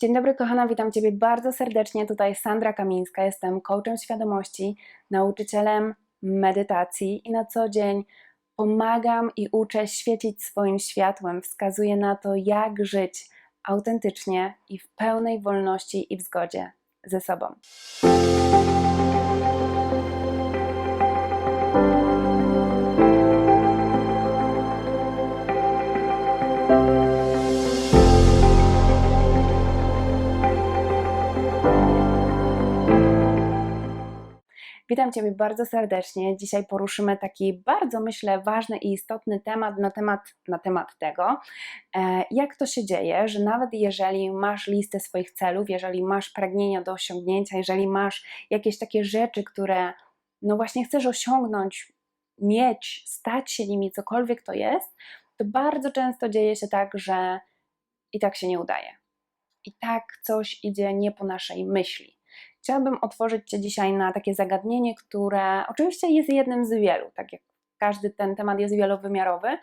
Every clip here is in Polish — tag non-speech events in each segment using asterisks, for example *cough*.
Dzień dobry, kochana, witam Ciebie bardzo serdecznie. Tutaj Sandra Kamińska, jestem coachem świadomości, nauczycielem medytacji i na co dzień pomagam i uczę świecić swoim światłem. Wskazuję na to, jak żyć autentycznie i w pełnej wolności i w zgodzie ze sobą. Witam Ciebie bardzo serdecznie. Dzisiaj poruszymy taki bardzo, myślę, ważny i istotny temat na temat, na temat tego, e, jak to się dzieje, że nawet jeżeli masz listę swoich celów, jeżeli masz pragnienia do osiągnięcia, jeżeli masz jakieś takie rzeczy, które no właśnie chcesz osiągnąć, mieć, stać się nimi, cokolwiek to jest, to bardzo często dzieje się tak, że i tak się nie udaje. I tak coś idzie nie po naszej myśli. Chciałabym otworzyć Cię dzisiaj na takie zagadnienie, które oczywiście jest jednym z wielu, tak jak każdy ten temat jest wielowymiarowy,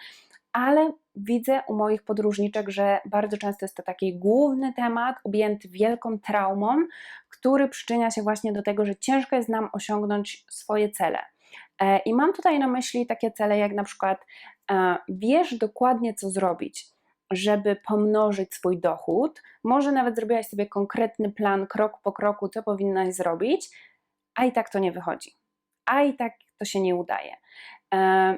ale widzę u moich podróżniczek, że bardzo często jest to taki główny temat, objęty wielką traumą, który przyczynia się właśnie do tego, że ciężko jest nam osiągnąć swoje cele. E, I mam tutaj na myśli takie cele, jak na przykład e, wiesz dokładnie, co zrobić żeby pomnożyć swój dochód. Może nawet zrobiłaś sobie konkretny plan, krok po kroku, co powinnaś zrobić, a i tak to nie wychodzi. A i tak to się nie udaje. E,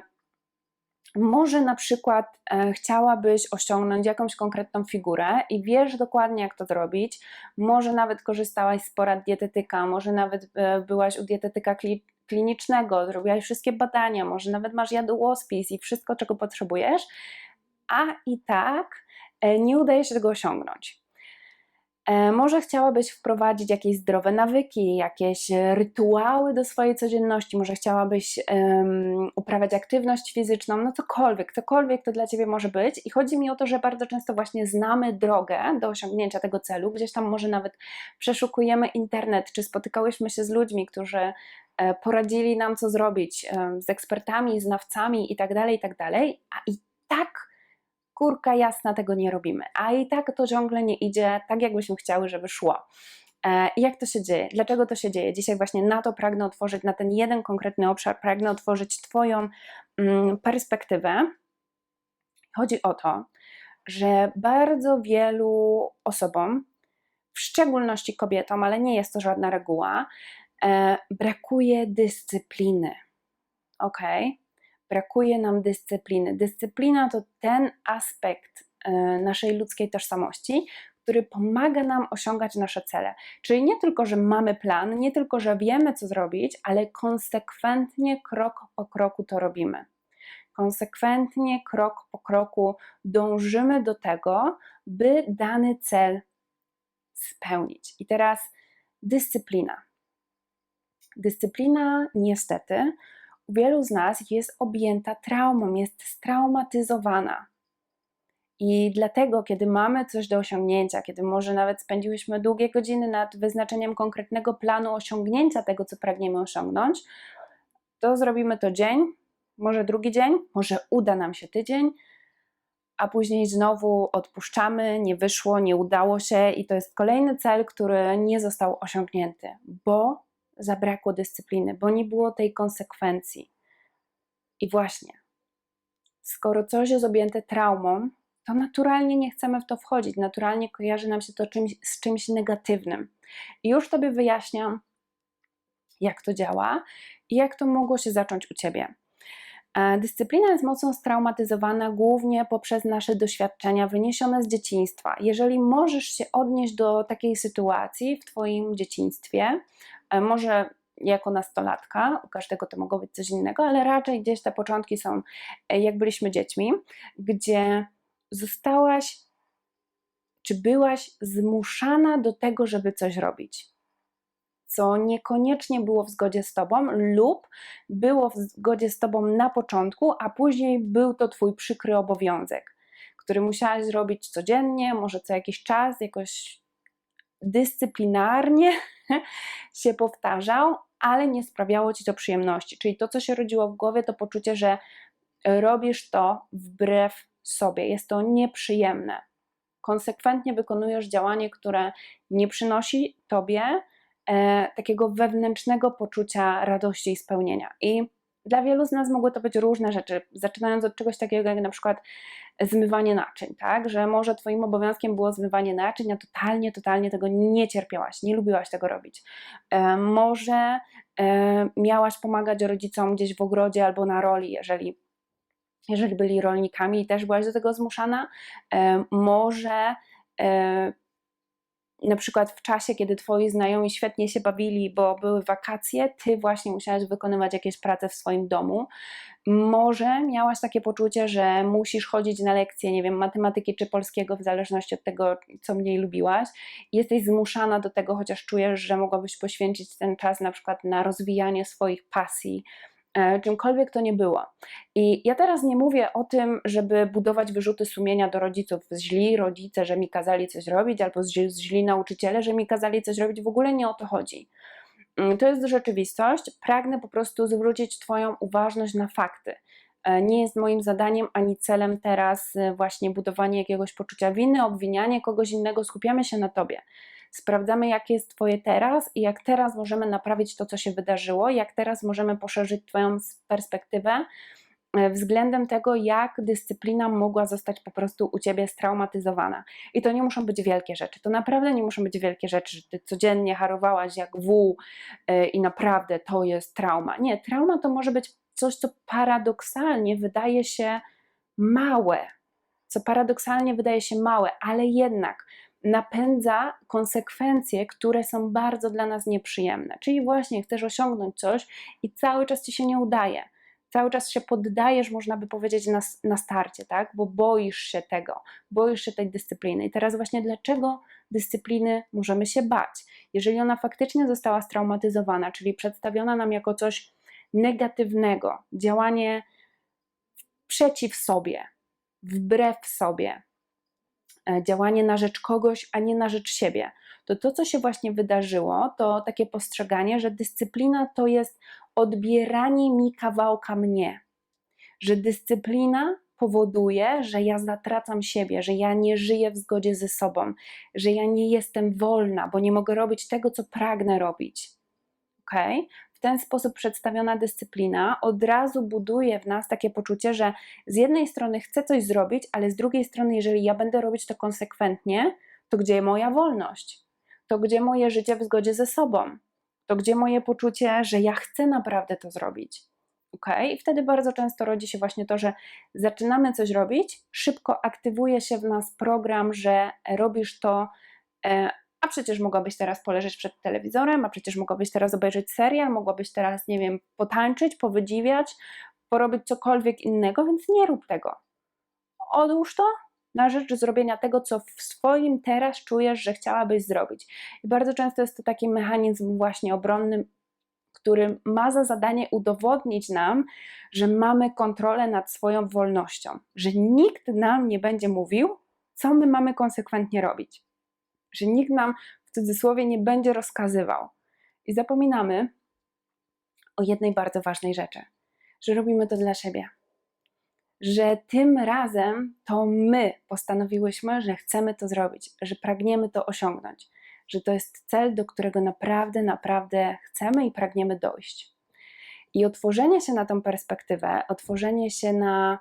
może na przykład e, chciałabyś osiągnąć jakąś konkretną figurę i wiesz dokładnie, jak to zrobić. Może nawet korzystałaś z porad dietetyka, może nawet e, byłaś u dietetyka klinicznego, zrobiłaś wszystkie badania, może nawet masz jadłospis i wszystko, czego potrzebujesz, a i tak e, nie udaje się tego osiągnąć. E, może chciałabyś wprowadzić jakieś zdrowe nawyki, jakieś rytuały do swojej codzienności, może chciałabyś um, uprawiać aktywność fizyczną, no cokolwiek, cokolwiek to dla ciebie może być. I chodzi mi o to, że bardzo często właśnie znamy drogę do osiągnięcia tego celu, gdzieś tam może nawet przeszukujemy internet, czy spotykałyśmy się z ludźmi, którzy e, poradzili nam, co zrobić, z ekspertami, znawcami itd., tak itd., tak a i tak kurka jasna tego nie robimy, a i tak to ciągle nie idzie tak, jakbyśmy chciały, żeby szło. E, jak to się dzieje? Dlaczego to się dzieje? Dzisiaj właśnie na to pragnę otworzyć, na ten jeden konkretny obszar, pragnę otworzyć Twoją mm, perspektywę. Chodzi o to, że bardzo wielu osobom, w szczególności kobietom, ale nie jest to żadna reguła, e, brakuje dyscypliny. Ok? Brakuje nam dyscypliny. Dyscyplina to ten aspekt e, naszej ludzkiej tożsamości, który pomaga nam osiągać nasze cele. Czyli nie tylko, że mamy plan, nie tylko, że wiemy, co zrobić, ale konsekwentnie, krok po kroku to robimy. Konsekwentnie, krok po kroku dążymy do tego, by dany cel spełnić. I teraz dyscyplina. Dyscyplina niestety wielu z nas jest objęta traumą, jest straumatyzowana. I dlatego, kiedy mamy coś do osiągnięcia, kiedy może nawet spędziłyśmy długie godziny nad wyznaczeniem konkretnego planu osiągnięcia tego, co pragniemy osiągnąć, to zrobimy to dzień, może drugi dzień, może uda nam się tydzień, a później znowu odpuszczamy, nie wyszło, nie udało się i to jest kolejny cel, który nie został osiągnięty, bo zabrakło dyscypliny, bo nie było tej konsekwencji. I właśnie, skoro coś jest objęte traumą, to naturalnie nie chcemy w to wchodzić, naturalnie kojarzy nam się to czymś, z czymś negatywnym. I już Tobie wyjaśniam, jak to działa i jak to mogło się zacząć u Ciebie. E, dyscyplina jest mocno straumatyzowana głównie poprzez nasze doświadczenia wyniesione z dzieciństwa. Jeżeli możesz się odnieść do takiej sytuacji w Twoim dzieciństwie, może jako nastolatka, u każdego to mogło być coś innego, ale raczej gdzieś te początki są e, jak byliśmy dziećmi, gdzie zostałaś czy byłaś zmuszana do tego, żeby coś robić. Co niekoniecznie było w zgodzie z Tobą, lub było w zgodzie z Tobą na początku, a później był to Twój przykry obowiązek, który musiałaś zrobić codziennie, może co jakiś czas, jakoś dyscyplinarnie *laughs* się powtarzał, ale nie sprawiało Ci to przyjemności. Czyli to, co się rodziło w głowie, to poczucie, że robisz to wbrew sobie, jest to nieprzyjemne. konsekwentnie wykonujesz działanie, które nie przynosi tobie e, takiego wewnętrznego poczucia radości i spełnienia. I dla wielu z nas mogły to być różne rzeczy, zaczynając od czegoś takiego jak na przykład zmywanie naczyń, tak? Że może Twoim obowiązkiem było zmywanie naczyń, a totalnie, totalnie tego nie cierpiałaś, nie lubiłaś tego robić. E, może e, miałaś pomagać rodzicom gdzieś w ogrodzie albo na roli, jeżeli, jeżeli byli rolnikami i też byłaś do tego zmuszana. E, może na przykład w czasie, kiedy twoi znajomi świetnie się bawili, bo były wakacje, ty właśnie musiałaś wykonywać jakieś prace w swoim domu. Może miałaś takie poczucie, że musisz chodzić na lekcje, nie wiem, matematyki czy polskiego, w zależności od tego, co mniej lubiłaś. Jesteś zmuszana do tego, chociaż czujesz, że mogłabyś poświęcić ten czas na przykład na rozwijanie swoich pasji, czymkolwiek to nie było. I ja teraz nie mówię o tym, żeby budować wyrzuty sumienia do rodziców. Źli rodzice, że mi kazali coś robić, albo źli nauczyciele, że mi kazali coś robić. W ogóle nie o to chodzi. Mm, to jest rzeczywistość. Pragnę po prostu zwrócić Twoją uważność na fakty. E, nie jest moim zadaniem ani celem teraz e, właśnie budowanie jakiegoś poczucia winy, obwinianie kogoś innego. Skupiamy się na Tobie sprawdzamy, jakie jest Twoje teraz i jak teraz możemy naprawić to, co się wydarzyło, jak teraz możemy poszerzyć Twoją perspektywę e, względem tego, jak dyscyplina mogła zostać po prostu u Ciebie straumatyzowana. I to nie muszą być wielkie rzeczy. To naprawdę nie muszą być wielkie rzeczy, że Ty codziennie harowałaś jak wół e, i naprawdę to jest trauma. Nie, trauma to może być coś, co paradoksalnie wydaje się małe, co paradoksalnie wydaje się małe, ale jednak napędza konsekwencje, które są bardzo dla nas nieprzyjemne. Czyli właśnie chcesz osiągnąć coś i cały czas ci się nie udaje. Cały czas się poddajesz, można by powiedzieć, na, na starcie, tak? Bo boisz się tego, boisz się tej dyscypliny. I teraz właśnie dlaczego dyscypliny możemy się bać? Jeżeli ona faktycznie została straumatyzowana, czyli przedstawiona nam jako coś negatywnego, działanie przeciw sobie, wbrew sobie, działanie na rzecz kogoś, a nie na rzecz siebie. To to, co się właśnie wydarzyło, to takie postrzeganie, że dyscyplina to jest odbieranie mi kawałka mnie, że dyscyplina powoduje, że ja zatracam siebie, że ja nie żyję w zgodzie ze sobą, że ja nie jestem wolna, bo nie mogę robić tego, co pragnę robić. Okay? Ten sposób przedstawiona dyscyplina od razu buduje w nas takie poczucie, że z jednej strony chcę coś zrobić, ale z drugiej strony, jeżeli ja będę robić to konsekwentnie, to gdzie moja wolność? To gdzie moje życie w zgodzie ze sobą? To gdzie moje poczucie, że ja chcę naprawdę to zrobić? Ok? I wtedy bardzo często rodzi się właśnie to, że zaczynamy coś robić, szybko aktywuje się w nas program, że robisz to e, a przecież mogłabyś teraz poleżeć przed telewizorem, a przecież mogłabyś teraz obejrzeć serial, mogłabyś teraz, nie wiem, potańczyć, powydziwiać, porobić cokolwiek innego, więc nie rób tego. Odłóż to na rzecz zrobienia tego, co w swoim teraz czujesz, że chciałabyś zrobić. I bardzo często jest to taki mechanizm właśnie obronny, który ma za zadanie udowodnić nam, że mamy kontrolę nad swoją wolnością, że nikt nam nie będzie mówił, co my mamy konsekwentnie robić że nikt nam w cudzysłowie nie będzie rozkazywał. I zapominamy o jednej bardzo ważnej rzeczy, że robimy to dla siebie. Że tym razem to my postanowiłyśmy, że chcemy to zrobić, że pragniemy to osiągnąć, że to jest cel, do którego naprawdę, naprawdę chcemy i pragniemy dojść. I otworzenie się na tą perspektywę, otworzenie się na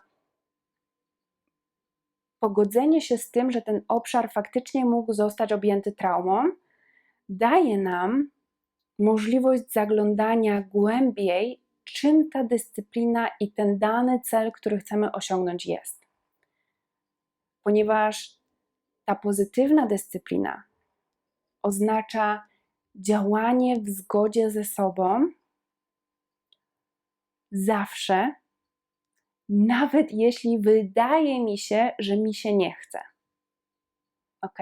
pogodzenie się z tym, że ten obszar faktycznie mógł zostać objęty traumą, daje nam możliwość zaglądania głębiej, czym ta dyscyplina i ten dany cel, który chcemy osiągnąć, jest. Ponieważ ta pozytywna dyscyplina oznacza działanie w zgodzie ze sobą zawsze nawet jeśli wydaje mi się, że mi się nie chce. Ok?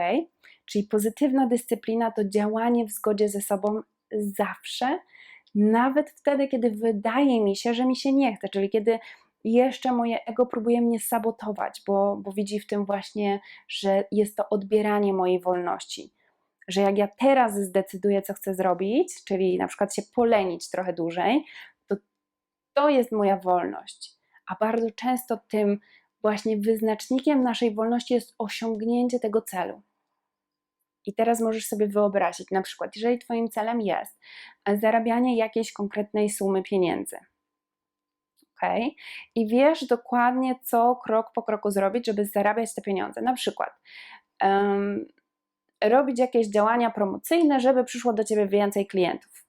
Czyli pozytywna dyscyplina to działanie w zgodzie ze sobą zawsze, nawet wtedy, kiedy wydaje mi się, że mi się nie chce, czyli kiedy jeszcze moje ego próbuje mnie sabotować, bo, bo widzi w tym właśnie, że jest to odbieranie mojej wolności. Że jak ja teraz zdecyduję, co chcę zrobić, czyli na przykład się polenić trochę dłużej, to to jest moja wolność a bardzo często tym właśnie wyznacznikiem naszej wolności jest osiągnięcie tego celu. I teraz możesz sobie wyobrazić, na przykład, jeżeli Twoim celem jest zarabianie jakiejś konkretnej sumy pieniędzy, ok? I wiesz dokładnie, co krok po kroku zrobić, żeby zarabiać te pieniądze. Na przykład, um, robić jakieś działania promocyjne, żeby przyszło do Ciebie więcej klientów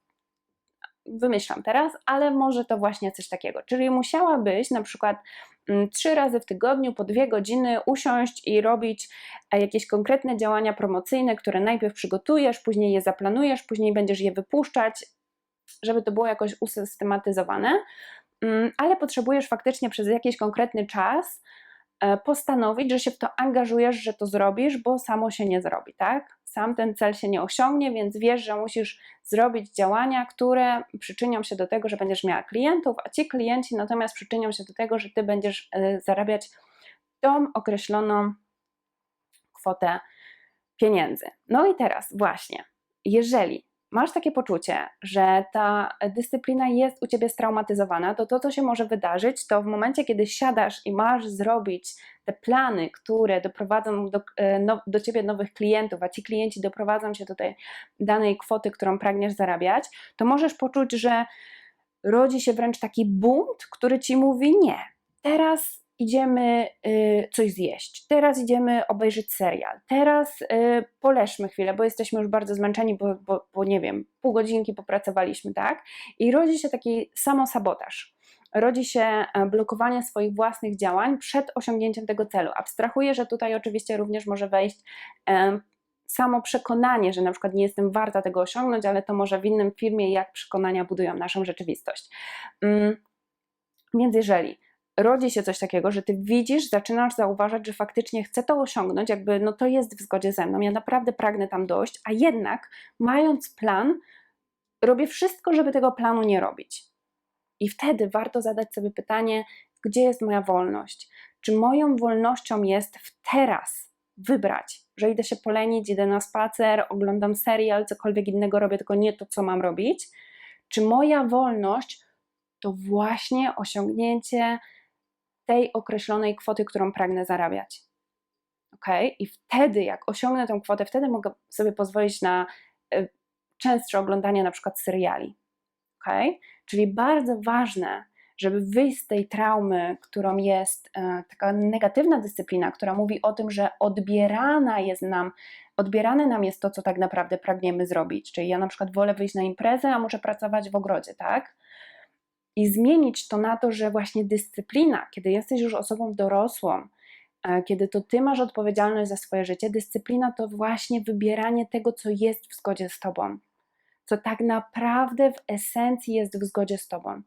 wymyślam teraz, ale może to właśnie coś takiego. Czyli musiałabyś na przykład mm, trzy razy w tygodniu po dwie godziny usiąść i robić e, jakieś konkretne działania promocyjne, które najpierw przygotujesz, później je zaplanujesz, później będziesz je wypuszczać, żeby to było jakoś usystematyzowane, mm, ale potrzebujesz faktycznie przez jakiś konkretny czas E, postanowić, że się w to angażujesz, że to zrobisz, bo samo się nie zrobi, tak? Sam ten cel się nie osiągnie, więc wiesz, że musisz zrobić działania, które przyczynią się do tego, że będziesz miała klientów, a ci klienci natomiast przyczynią się do tego, że ty będziesz e, zarabiać tą określoną kwotę pieniędzy. No i teraz właśnie, jeżeli masz takie poczucie, że ta dyscyplina jest u ciebie straumatyzowana, to to, co się może wydarzyć, to w momencie, kiedy siadasz i masz zrobić te plany, które doprowadzą do, e, no, do ciebie nowych klientów, a ci klienci doprowadzą się do tej danej kwoty, którą pragniesz zarabiać, to możesz poczuć, że rodzi się wręcz taki bunt, który ci mówi: Nie, teraz idziemy y, coś zjeść, teraz idziemy obejrzeć serial, teraz y, poleżmy chwilę, bo jesteśmy już bardzo zmęczeni, bo, bo, bo nie wiem, pół godzinki popracowaliśmy, tak? I rodzi się taki samosabotaż rodzi się e, blokowanie swoich własnych działań przed osiągnięciem tego celu. Abstrahuję, że tutaj oczywiście również może wejść e, samo przekonanie, że na przykład nie jestem warta tego osiągnąć, ale to może w innym filmie, jak przekonania budują naszą rzeczywistość. Mm, więc jeżeli rodzi się coś takiego, że ty widzisz, zaczynasz zauważać, że faktycznie chcę to osiągnąć, jakby no to jest w zgodzie ze mną, ja naprawdę pragnę tam dojść, a jednak mając plan, robię wszystko, żeby tego planu nie robić. I wtedy warto zadać sobie pytanie, gdzie jest moja wolność? Czy moją wolnością jest w teraz wybrać, że idę się polenić, idę na spacer, oglądam serial, cokolwiek innego robię, tylko nie to, co mam robić? Czy moja wolność to właśnie osiągnięcie tej określonej kwoty, którą pragnę zarabiać. Ok? I wtedy, jak osiągnę tę kwotę, wtedy mogę sobie pozwolić na y, częstsze oglądanie na przykład seriali. Ok? Czyli bardzo ważne, żeby wyjść z tej traumy, którą jest e, taka negatywna dyscyplina, która mówi o tym, że odbierana jest nam, odbierane nam jest to, co tak naprawdę pragniemy zrobić. Czyli ja na przykład wolę wyjść na imprezę, a muszę pracować w ogrodzie, tak? I zmienić to na to, że właśnie dyscyplina, kiedy jesteś już osobą dorosłą, e, kiedy to ty masz odpowiedzialność za swoje życie, dyscyplina to właśnie wybieranie tego, co jest w zgodzie z tobą, co tak naprawdę w esencji jest w zgodzie z tobą.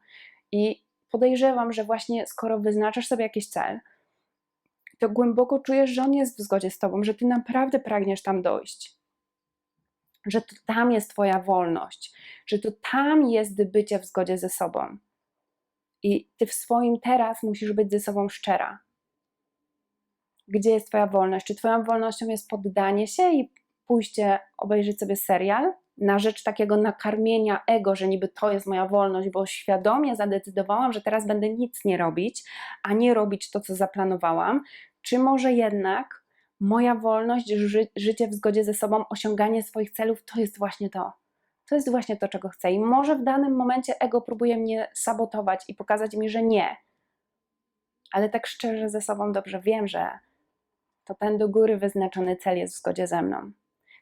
I podejrzewam, że właśnie skoro wyznaczasz sobie jakiś cel, to głęboko czujesz, że on jest w zgodzie z tobą, że ty naprawdę pragniesz tam dojść. Że to tam jest Twoja wolność, że to tam jest bycie w zgodzie ze sobą. I ty w swoim teraz musisz być ze sobą szczera. Gdzie jest Twoja wolność? Czy Twoją wolnością jest poddanie się i pójście obejrzeć sobie serial na rzecz takiego nakarmienia ego, że niby to jest moja wolność, bo świadomie zadecydowałam, że teraz będę nic nie robić, a nie robić to, co zaplanowałam? Czy może jednak moja wolność, ży życie w zgodzie ze sobą, osiąganie swoich celów to jest właśnie to? To jest właśnie to, czego chcę. I może w danym momencie ego próbuje mnie sabotować i pokazać mi, że nie. Ale tak szczerze ze sobą dobrze wiem, że to ten do góry wyznaczony cel jest w zgodzie ze mną.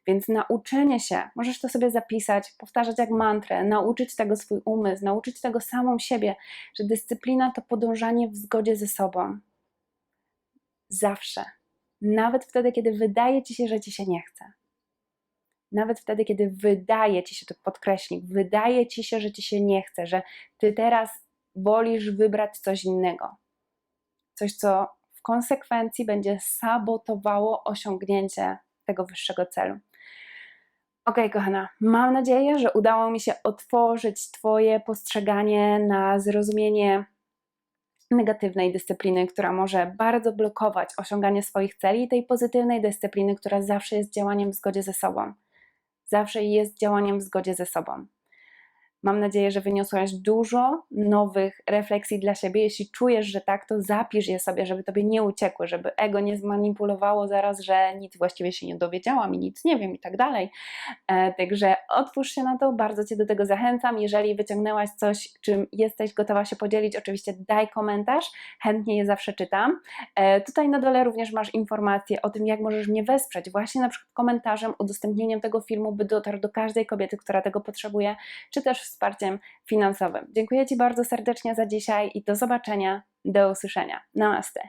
Więc nauczenie się, możesz to sobie zapisać, powtarzać jak mantrę, nauczyć tego swój umysł, nauczyć tego samą siebie, że dyscyplina to podążanie w zgodzie ze sobą. Zawsze. Nawet wtedy, kiedy wydaje ci się, że ci się nie chce nawet wtedy, kiedy wydaje ci się, to podkreśnik, wydaje ci się, że ci się nie chce, że ty teraz wolisz wybrać coś innego. Coś, co w konsekwencji będzie sabotowało osiągnięcie tego wyższego celu. Ok, kochana, mam nadzieję, że udało mi się otworzyć Twoje postrzeganie na zrozumienie negatywnej dyscypliny, która może bardzo blokować osiąganie swoich celi, i tej pozytywnej dyscypliny, która zawsze jest działaniem w zgodzie ze sobą zawsze jest działaniem w zgodzie ze sobą. Mam nadzieję, że wyniosłaś dużo nowych refleksji dla siebie. Jeśli czujesz, że tak, to zapisz je sobie, żeby tobie nie uciekły, żeby ego nie zmanipulowało zaraz, że nic właściwie się nie dowiedziałam i nic nie wiem i tak dalej. E, Także otwórz się na to, bardzo Cię do tego zachęcam. Jeżeli wyciągnęłaś coś, czym jesteś gotowa się podzielić, oczywiście daj komentarz, chętnie je zawsze czytam. E, Tutaj na dole również masz informacje o tym, jak możesz mnie wesprzeć, właśnie na przykład komentarzem, udostępnieniem tego filmu, by dotarł do każdej kobiety, która tego potrzebuje, czy też wsparciem finansowym. Dziękuję Ci bardzo serdecznie za dzisiaj i do zobaczenia, do usłyszenia. Namaste.